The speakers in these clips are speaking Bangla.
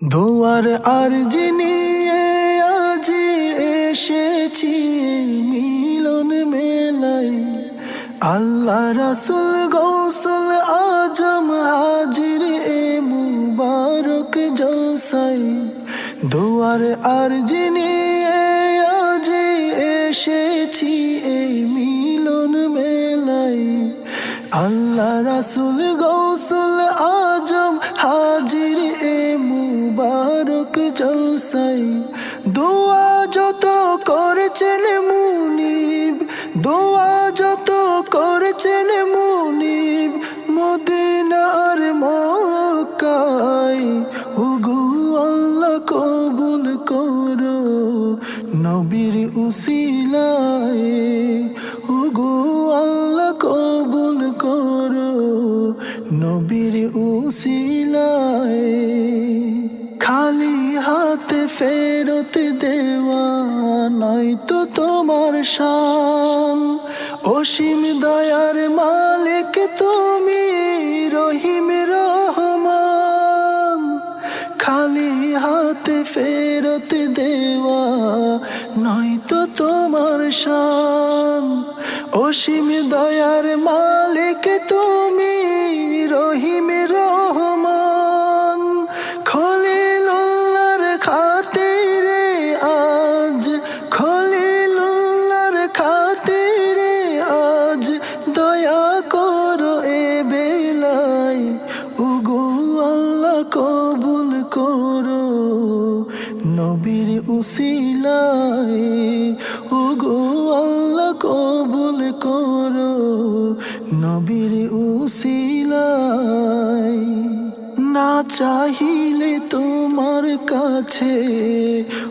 দোয়ার আর জিনিয়ে আজি এসেছি, মিলন মেলাই আল্লাহ রাসুল গৌসুল আজম হাজির এ মুবারক জলসাই দোয়ার আর জিনিয়ে আজি এসেছি এই মিলন মেলাই আল্লাহ রাসুল গৌসুল আজম হাজির এ মুবারক জলসাই। দোয়া যত করেছেন মুনিব, দোয়া যত করেছেন মুনিব, মদিনার মক্কায়। উগু আল্লাহ কবুল করো নবীর উসিলায়। উগু আল্লাহ কবুল করো নবীর উসিলায়। খালি হাতে ফেরত দেওয়া নয়তো তোমার শান। অসীম দয়ার মালিক তুমি, রহিম রহমান। খালি হাতে ফেরত দেওয়া নয়তো তোমার শান। অসীম দয়ার মালিক তুমি করো নবীর উসিলায়। উগো আল্লাহ কবুল করো নবীর উসিলায়। না চাহিলে তোমার কাছে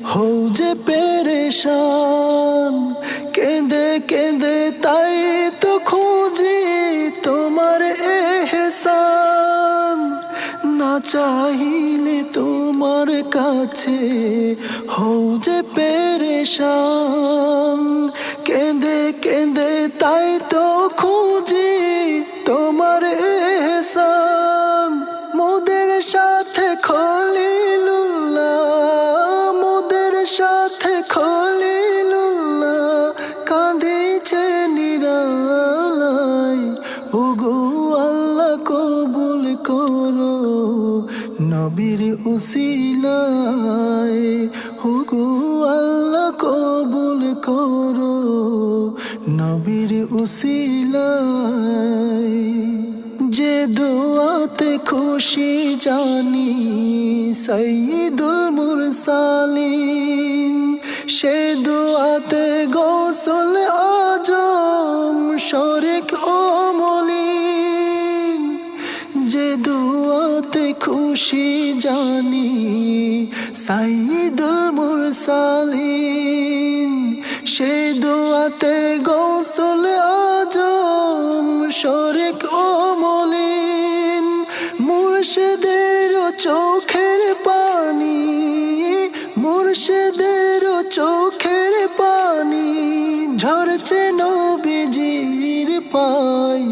হও যে পেরেশান। কেঁদে কেঁদে তাই চাহিলে তোমার কাছে হও যে পেরেশান। কেঁদে কেঁদে তাই তো খুঁজি তোমার এহসান। মোদের সাথে খলিলুল্লাহ, মোদের সাথে খলিলুল্লাহ, কাঁদিছে নিরালাই ওগো আল্লাহ কবুল করো। নবীর উসিলায় ওগো আল্লাহ কবুল করো। নবীর উসিলায়, যে দোয়াতে খুশি জানি সঈদুল মুরসালিন, সে দোয়াতে গোসল আজম, শরিক ও খুশি জানি সাইদুল মুরসালিন, সে দোয়াতে গোসল আজম শরিক ও মলিন, মুর্শিদের চোখের পানি, মুর্শিদের চোখের পানি, ঝরছে নবীজির পাই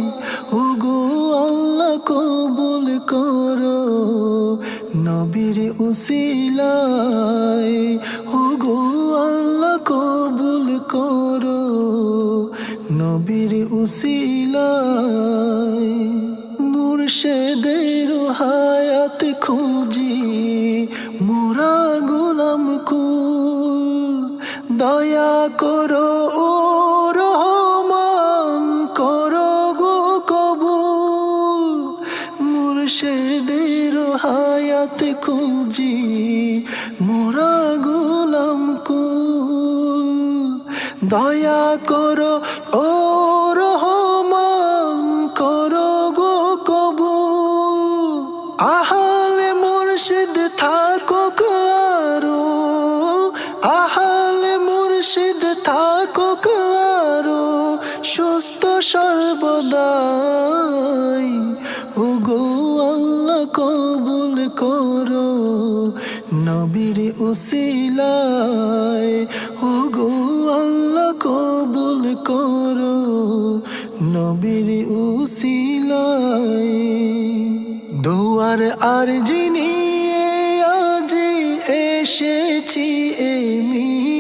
ওগো আল্লাহ কবুল করো। নবীর উসিলায়, ওগো আল্লাহ কবুল করো নবীর উসিলায়। মুর্শেদের হায়াত খুঁজি, মোরা গোলাম কুল, দয়া করো মোরা গোলাম কুল। দয়া করো ও রহমান করো গো কবুল। আহালে মুর্শিদ থাকো সর্বদাই। ওগো আল্লাহ কবুল করো নবীর উসিলায় ওগো আল্লাহ কবুল করো নবীর উসিলায় দোয়ার আর যিনি আজ এসেছি মেলায়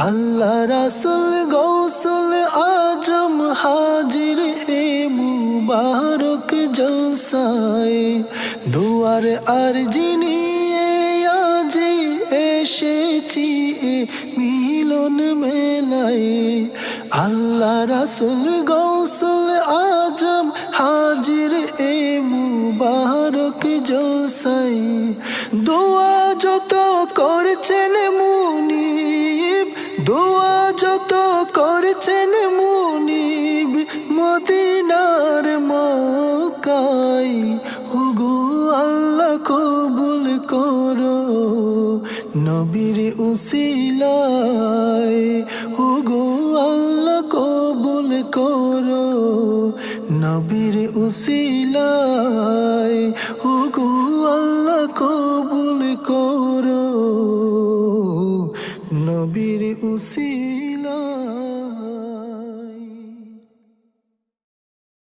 আল্লাহ রাসুল গৌসুল আজম হাজির এ মুবারক জলসায় দুয়ার আর জিনিয়ে আজি এসেছি মিলন মেলায়। আল্লাহ রাসুল গৌসুল আজম হাজির এ মুবারক জলসাই দোয়া যত করছেন দোয়া যত করছেন মুনিব মদিনার মকাই হুগু আল্লাহ কবুল করো নবীর উসিলায়, হুগু আল্লাহ কবুল করো নবীর উসিলায়, হুগু আল্লাহ কবুল করো। নবীর উসিলায়